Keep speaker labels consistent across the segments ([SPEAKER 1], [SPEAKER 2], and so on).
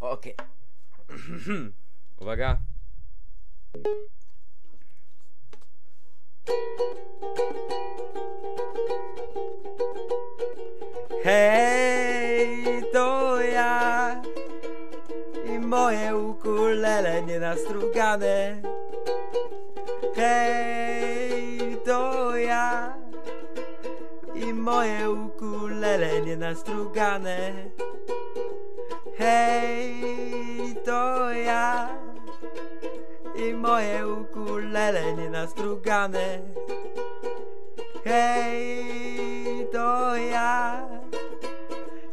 [SPEAKER 1] Okej. Uwaga. Hej, to ja i moje ukulele nienastrugane. Hej, to ja i moje ukulele nienastrugane. Hej, to ja i moje ukulele nienastrugane. Hej, to ja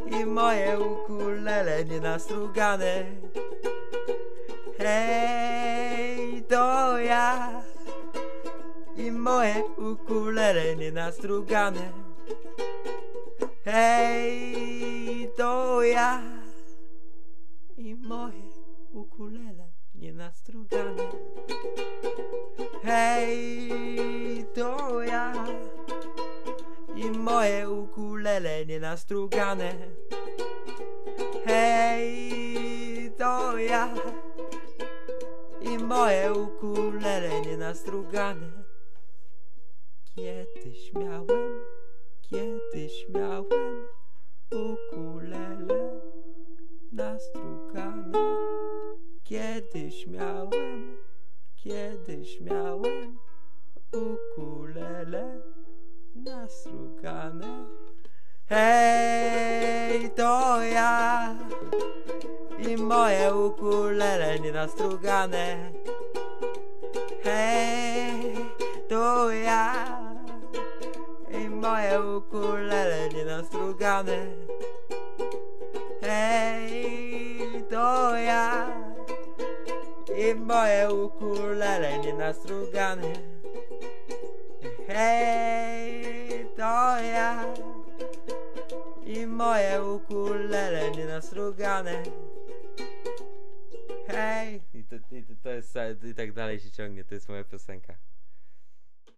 [SPEAKER 1] i moje ukulele nienastrugane. Hej, to ja i moje ukulele nienastrugane. Hej, to ja moje ukulele nienastrugane. Hej, to ja i moje ukulele nienastrugane. Hej, to ja i moje ukulele nienastrugane. Kiedyś miałem, Kiedyś miałem, kiedyś miałem ukulele nastrugane. Hej, to ja i moje ukulele nienastrugane. Hej, to ja i moje ukulele nienastrugane. Hej, to ja i moje ukulele nienastrugane. Hej, to ja i moje ukulele nienastrugane. Hej, i to, i to jest, i tak dalej się ciągnie, to jest moja piosenka.